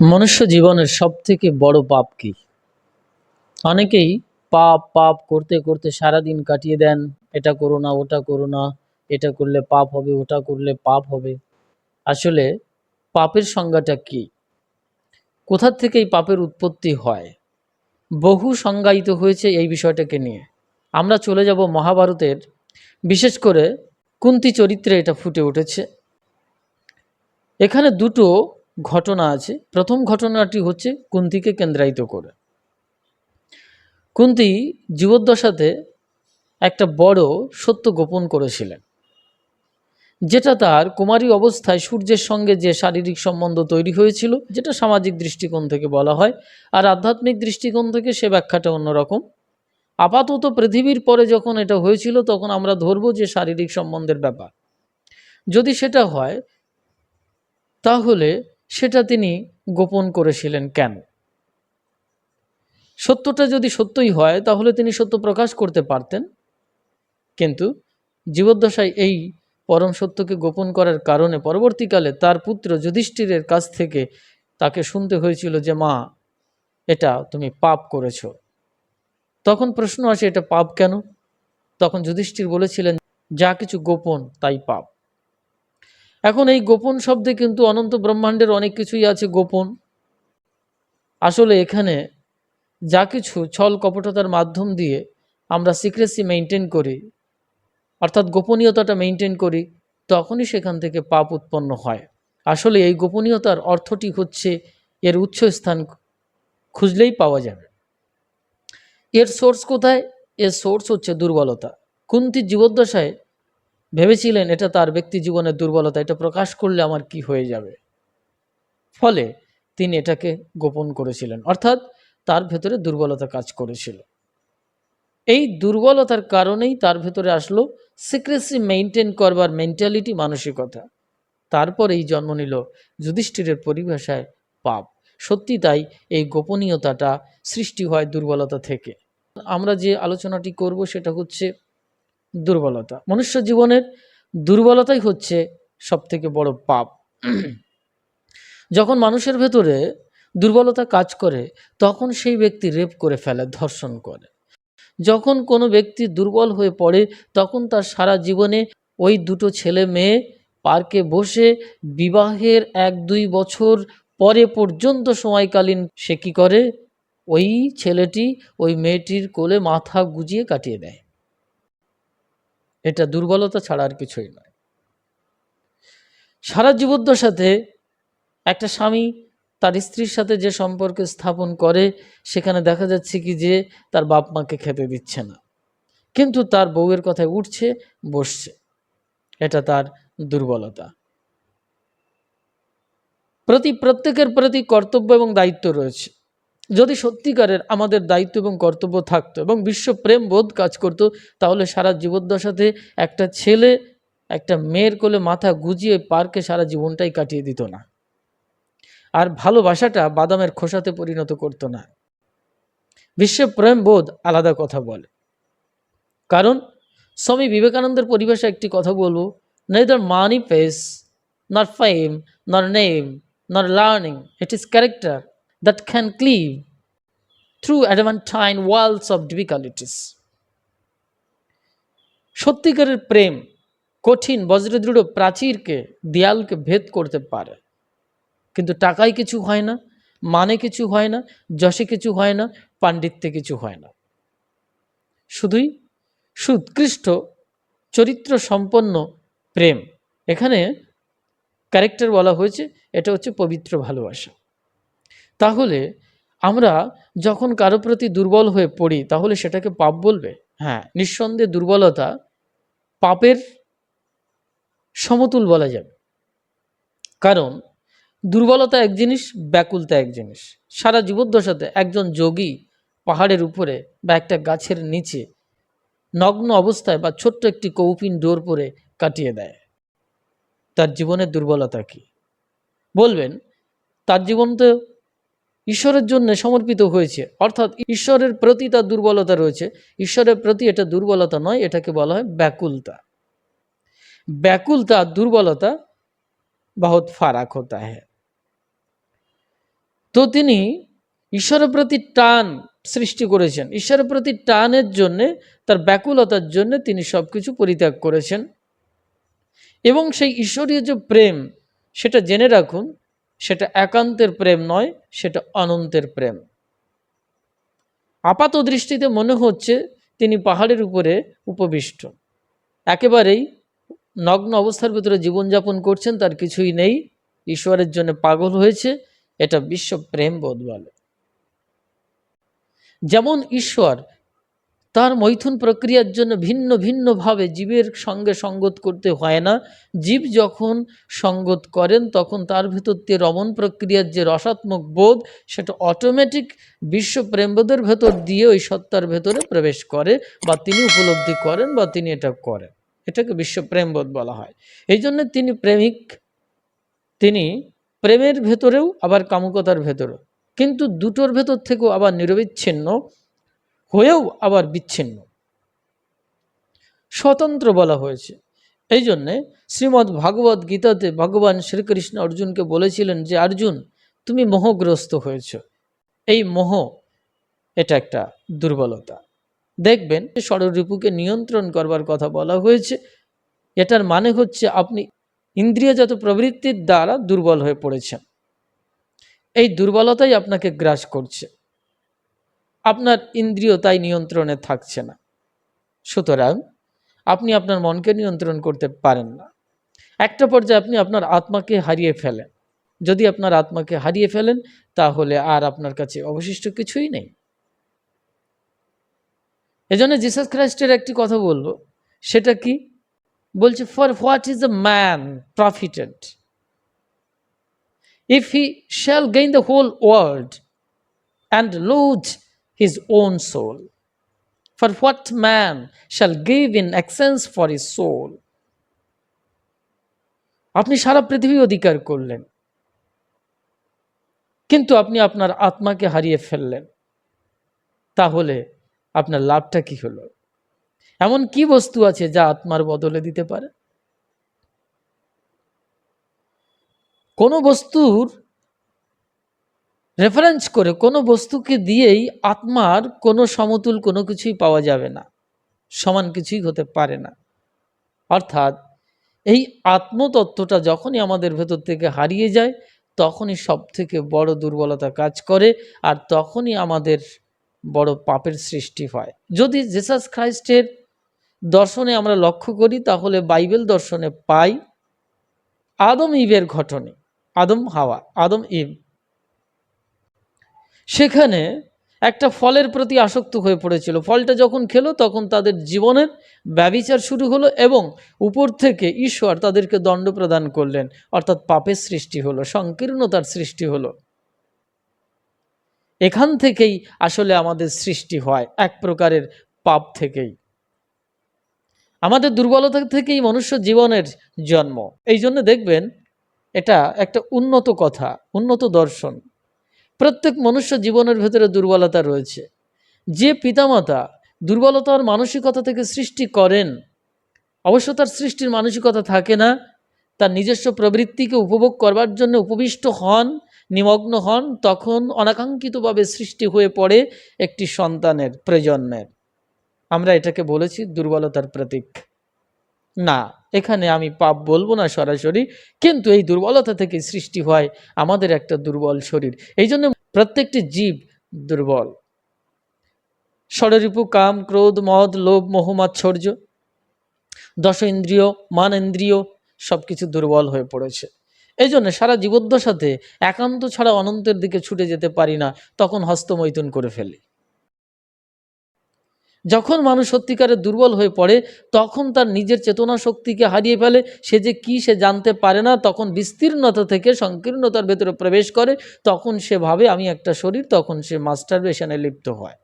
মনুষ্য জীবনের সব থেকে বড় পাপ কি? অনেকেই পাপ পাপ করতে করতে সারাদিন কাটিয়ে দেন, এটা করো না, ওটা করো না, এটা করলে পাপ হবে, ওটা করলে পাপ হবে। আসলে পাপের সংজ্ঞাটা কি? কোথা থেকে এই পাপের উৎপত্তি হয়? বহু সংজ্ঞায়িত হয়েছে এই বিষয়টাকে নিয়ে। আমরা চলে যাব মহাভারতের, বিশেষ করে কুন্তি চরিত্রে এটা ফুটে উঠেছে। এখানে দুটো ঘটনা আছে। প্রথম ঘটনাটি হচ্ছে কুন্তিকে কেন্দ্রায়িত করে। কুন্তি জীবদ্দশাতে একটা বড় সত্য গোপন করেছিলেন, যেটা তার কুমারী অবস্থায় সূর্যের সঙ্গে যে শারীরিক সম্বন্ধ তৈরি হয়েছিল, যেটা সামাজিক দৃষ্টিকোণ থেকে বলা হয়, আর আধ্যাত্মিক দৃষ্টিকোণ থেকে সে ব্যাখ্যাটা অন্যরকম। আপাতত পৃথিবীর পরে যখন এটা হয়েছিল, তখন আমরা ধরবো যে শারীরিক সম্বন্ধের ব্যাপার। যদি সেটা হয়, তাহলে সেটা তিনি গোপন করেছিলেন কেন? সত্যটা যদি সত্যই হয়, তাহলে তিনি সত্য প্রকাশ করতে পারতেন। কিন্তু জীবদ্দশায় এই পরম সত্যকে গোপন করার কারণে পরবর্তীকালে তার পুত্র যুধিষ্ঠিরের কাছ থেকে তাকে শুনতে হয়েছিল যে, মা, এটা তুমি পাপ করেছ। তখন প্রশ্ন আসে, এটা পাপ কেন? তখন যুধিষ্ঠির বলেছিলেন, যা কিছু গোপন, তাই পাপ। এখন এই গোপন শব্দে কিন্তু অনন্ত ব্রহ্মাণ্ডের অনেক কিছুই আছে গোপন। আসলে এখানে যা কিছু ছল কপটতার মাধ্যম দিয়ে আমরা সিক্রেসি মেনটেন করি, অর্থাৎ গোপনীয়তাটা মেনটেন করি, তখনই সেখান থেকে পাপ উৎপন্ন হয়। আসলে এই গোপনীয়তার অর্থটি হচ্ছে এর উৎসস্থান খুঁজলেই পাওয়া যাবে। এর সোর্স কোথায়? এর সোর্স হচ্ছে দুর্বলতা। কুন্তি জীবদ্দশায় ভেবেছিলেন এটা তার ব্যক্তি জীবনের দুর্বলতা, এটা প্রকাশ করলে আমার কি হয়ে যাবে? ফলে তিনি এটাকে গোপন করেছিলেন, অর্থাৎ তার ভেতরে দুর্বলতা কাজ করেছিল। এই দুর্বলতার কারণেই তার ভেতরে আসলো সিক্রেসি মেনটেন করবার মেন্টালিটি মানসিকতা। তারপর এই জন্ম নিল যুধিষ্ঠিরের পরিভাষায় পাপ। সত্যি তাই এই গোপনীয়তাটা সৃষ্টি হয় দুর্বলতা থেকে। আমরা যে আলোচনাটি করব সেটা হচ্ছে দুর্বলতা। মনুষ্য জীবনের দুর্বলতাই হচ্ছে সব থেকে বড় পাপ। যখন মানুষের ভেতরে দুর্বলতা কাজ করে, তখন সেই ব্যক্তি রেপ করে ফেলে, ধর্ষণ করে। যখন কোনো ব্যক্তি দুর্বল হয়ে পড়ে, তখন তার সারা জীবনে ওই দুটো ছেলে মেয়ে পার্কে বসে বিবাহের এক, দুই বছর পরে পর্যন্ত সময়কালীন সে কী করে? ওই ছেলেটি ওই মেয়েটির কোলে মাথা গুজিয়ে কাটিয়ে দেয়। এটা দুর্বলতা ছাড়া আর কিছুই নয়। সারা জীবদ্দশাতে একটা স্বামী তার স্ত্রীর সাথে যে সম্পর্ক স্থাপন করে, সেখানে দেখা যাচ্ছে কি যে তার বাপ মাকে খেতে দিচ্ছে না। কিন্তু তার বউয়ের কথায় উঠছে, বসছে। এটা তার দুর্বলতা। প্রতি প্রত্যেকের প্রতি কর্তব্য এবং দায়িত্ব রয়েছে। যদি সত্যিকারের আমাদের দায়িত্ব এবং কর্তব্য থাকতো এবং বিশ্বপ্রেম বোধ কাজ করতো, তাহলে সারা জীবদ্দশাতে একটা ছেলে, একটা মেয়ের কোলে মাথা গুজিয়ে পার্কে সারা জীবনটাই কাটিয়ে দিত না। আর ভালোবাসাটা বাদামের খোসাতে পরিণত করতো না। বিশ্বপ্রেম বোধ আলাদা কথা বলে। কারণ স্বামী বিবেকানন্দের পরিভাষা একটি কথা বলব neither money face not fame not name not learning it is character that can cleave through adamantine walls of difficulties. সত্যিকারের প্রেম কঠিন, বজ্রদৃঢ় প্রাচীরকে, দেয়ালকে ভেদ করতে পারে। কিন্তু টাকায় কিছু হয় না মানে কিছু হয় না, যশে কিছু হয় না, পাণ্ডিত্যে কিছু হয় না। শুধুই সুৎকৃষ্ট চরিত্র সম্পন্ন প্রেম। এখানে ক্যারেক্টার বলা হয়েছে, এটা হচ্ছে পবিত্র ভালোবাসা। তাহলে আমরা যখন কারও প্রতি দুর্বল হয়ে পড়ি তাহলে সেটাকে পাপ বলবে? হ্যাঁ। নিঃসন্দেহে দুর্বলতা পাপের সমতুল বলা যাবে। কারণ দুর্বলতা এক জিনিস ব্যাকুলতা এক জিনিস। সারা জীবদ্দশাতে একজন যোগী পাহাড়ের উপরে বা একটা গাছের নিচে নগ্ন অবস্থায় বা ছোট্ট একটি কৌপিন ডোর পরে কাটিয়ে দেয়। তার জীবনের দুর্বলতা কি? বলবেন তার জীবন তো ঈশ্বরের জন্য সমর্পিত হয়েছে। অর্থাৎ ঈশ্বরের প্রতি তার দুর্বলতা রয়েছে। ঈশ্বরের প্রতি এটা দুর্বলতা নয়, এটাকে বলা হয় ব্যাকুলতা। ব্যাকুলতা, দুর্বলতা বহুত ফারাক হতা হ্যাঁ তো তিনি ঈশ্বরের প্রতি টান সৃষ্টি করেছেন। ঈশ্বরের প্রতি টানের জন্যে, তার ব্যাকুলতার জন্য তিনি সব কিছু পরিত্যাগ করেছেন। এবং সেই ঈশ্বরীয় যে প্রেম, সেটা জেনে রাখুন সেটা একান্তের প্রেম নয়, সেটা অনন্তের প্রেম। আপাত দৃষ্টিতে মনে হচ্ছে তিনি পাহাড়ের উপরে উপবিষ্ট। একেবারেই নগ্ন অবস্থার ভিতরে জীবনযাপন করছেন, তার কিছুই নেই, ঈশ্বরের জন্য পাগল হয়েছে, এটা বিশ্ব প্রেম বোধ বলে। যেমন ঈশ্বর তার মৈথুন প্রক্রিয়ার জন্য ভিন্ন ভিন্নভাবে জীবের সঙ্গে সঙ্গত করতে হয় না। জীব যখন সঙ্গত করেন, তখন তার ভেতর দিয়ে রমণ প্রক্রিয়ার যে রসাত্মক বোধ, সেটা অটোমেটিক বিশ্ব প্রেমবোধের ভেতর দিয়ে ওই সত্তার ভেতরে প্রবেশ করে বা তিনি উপলব্ধি করেন বা তিনি এটা করেন। এটাকে বিশ্ব প্রেমবোধ বলা হয়। এই জন্য তিনি প্রেমিক, তিনি প্রেমের ভেতরেও, আবার কামুকতার ভেতরেও। কিন্তু দুটোর ভেতর থেকেও আবার নিরবিচ্ছিন্ন। হয়েও আবার বিচ্ছিন্ন। স্বতন্ত্র বলা হয়েছে। এই জন্যে শ্রীমদ্ ভাগবত গীতাতে ভগবান শ্রীকৃষ্ণ অর্জুনকে বলেছিলেন যে অর্জুন তুমি মোহগ্রস্ত হয়েছ। এই মোহ, এটা একটা দুর্বলতা। দেখবেন ষড়রিপুকে নিয়ন্ত্রণ করবার কথা বলা হয়েছে। এটার মানে হচ্ছে আপনি ইন্দ্রিয়জাত প্রবৃত্তির দ্বারা দুর্বল হয়ে পড়েছেন। এই দুর্বলতাই আপনাকে গ্রাস করছে। আপনার ইন্দ্রিয় তাই নিয়ন্ত্রণে থাকছে না। সুতরাং আপনি আপনার মনকে নিয়ন্ত্রণ করতে পারেন না। একটা পর্যায়ে আপনি আপনার আত্মাকে হারিয়ে ফেলেন। যদি আপনার আত্মাকে হারিয়ে ফেলেন, তাহলে আর আপনার কাছে অবশিষ্ট কিছুই নেই। এজন্য জিসাস খ্রাইস্টের একটি কথা বলব। সেটা কি? বলছে for what is a man profited if he shall gain the whole world and lose his own soul. For what man shall give in exchange for his soul? আপনি সারা পৃথিবী অধিকার করলেন কিন্তু আপনি আপনার আত্মাকে হারিয়ে ফেললেন তাহলে আপনার লাভটা কি হলো এমন কি বস্তু আছে যা আত্মার বদলে দিতে পারে কোনো বস্তুর রেফারেন্স করে কোনো বস্তুকে দিয়েই আত্মার কোনো সমতুল কোনো কিছুই পাওয়া যাবে না, সমান কিছুই হতে পারে না। অর্থাৎ এই আত্মতত্ত্বটা যখনই আমাদের ভেতর থেকে হারিয়ে যায়, তখনই সব থেকে বড় দুর্বলতা কাজ করে আর তখনই আমাদের বড় পাপের সৃষ্টি হয়। যদি জেসাস খ্রাইস্টের দর্শনে আমরা লক্ষ্য করি, তাহলে বাইবেল দর্শনে পাই আদম ইবের ঘটনে, আদম হাওয়া, আদম ইব সেখানে একটা ফলের প্রতি আসক্ত হয়ে পড়েছিল। ফলটা যখন খেলো, তখন তাদের জীবনের ব্যবিচার শুরু হলো এবং উপর থেকে ঈশ্বর তাদেরকে দণ্ড প্রদান করলেন। অর্থাৎ পাপের সৃষ্টি হলো, সংকীর্ণতার সৃষ্টি হলো। এখান থেকেই আসলে আমাদের সৃষ্টি হয়, এক প্রকারের পাপ থেকেই। আমাদের দুর্বলতা থেকেই মনুষ্য জীবনের জন্ম। এই জন্য দেখবেন, এটা একটা উন্নত কথা, উন্নত দর্শন। প্রত্যেক মনুষ্য জীবনের ভেতরে দুর্বলতা রয়েছে। যে পিতামাতা দুর্বলতার মানসিকতা থেকে সৃষ্টি করেন, অবশ্য তার সৃষ্টির মানসিকতা থাকে না, তার নিজস্ব প্রবৃত্তিকে উপভোগ করবার জন্য উপবিষ্ট হন, নিমগ্ন হন, তখন অনাকাঙ্ক্ষিতভাবে সৃষ্টি হয়ে পড়ে একটি সন্তানের, প্রজন্মের। আমরা এটাকে বলেছি দুর্বলতার প্রতীক। না, এখানে আমি পাপ বলব না সরাসরি, কিন্তু এই দুর্বলতা থেকে সৃষ্টি হয় আমাদের একটা দুর্বল শরীর। এই জন্য প্রত্যেকটি জীব দুর্বল। ষড়রিপু, কাম, ক্রোধ, মদ, লোভ মোহমাচ্ছর্য দশ ইন্দ্রিয় মান ইন্দ্রিয় সব কিছু দুর্বল হয়ে পড়েছে। এই জন্য সারা জীবদ্দশাতে একান্ত ছাড়া অনন্তের দিকে ছুটে যেতে পারি না, তখন হস্তমৈথুন করে ফেলি। যখন মানুষ সত্যিকারে দুর্বল হয়ে পড়ে, তখন তার নিজের চেতনা শক্তিকে হারিয়ে ফেলে। সে যে কি সে জানতে পারে না, তখন বিস্তীর্ণতা থেকে সংকীর্ণতার ভেতরে প্রবেশ করে। তখন সে ভাবে, আমি একটা শরীর। তখন সে মাস্টারবেশনে লিপ্ত হয়।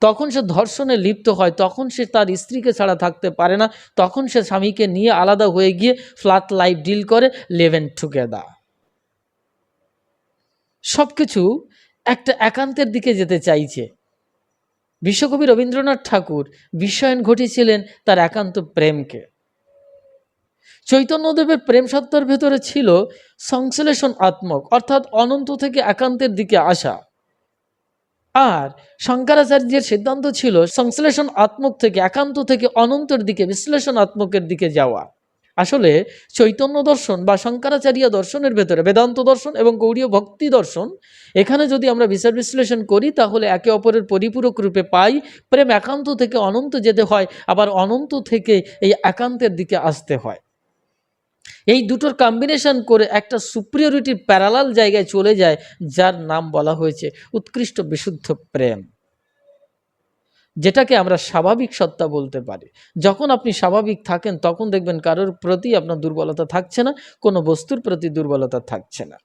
তখন সে ধর্ষণে লিপ্ত হয়। তখন সে তার স্ত্রীকে ছাড়া থাকতে পারে না। তখন সে স্বামীকে নিয়ে আলাদা হয়ে গিয়ে ফ্ল্যাট লাইফ ডিল করে লেভেন টুগেদার সব কিছু একটা একান্তের দিকে যেতে চাইছে। বিশ্বকবি রবীন্দ্রনাথ ঠাকুর বিশ্বায়ন ঘটিয়েছিলেন তার একান্ত প্রেমকে। চৈতন্যদেবের প্রেম সত্তার ভেতরে ছিল সংশ্লেষণ আত্মক, অর্থাৎ অনন্ত থেকে একান্তের দিকে আসা। আর শঙ্করাচার্যের সিদ্ধান্ত ছিল সংশ্লেষণ আত্মক থেকে একান্ত থেকে অনন্তের দিকে বিশ্লেষণ আত্মকের দিকে যাওয়া। আসলে চৈতন্য দর্শন বা শঙ্করাচার্য দর্শনের ভেতরে, বেদান্ত দর্শন এবং গৌড়ীয় ভক্তি দর্শন, এখানে যদি আমরা বিচার বিশ্লেষণ করি, তাহলে একে অপরের পরিপূরক রূপে পাই, প্রেম একান্ত থেকে অনন্ত যেতে হয়, আবার অনন্ত থেকে এই একান্তের দিকে আসতে হয়। এই দুটোর কম্বিনেশন করে একটা সুপ্রিয়রিটির প্যারালাল জায়গায় চলে যায়, যার নাম বলা হয়েছে উৎকৃষ্ট বিশুদ্ধ প্রেম। যেটাকে আমরা স্বাভাবিক সত্তা বলতে পারি। যখন আপনি স্বাভাবিক থাকেন, তখন দেখবেন কারোর প্রতি আপনার দুর্বলতা থাকছে না, কোনো বস্তুর প্রতি দুর্বলতা থাকছে না।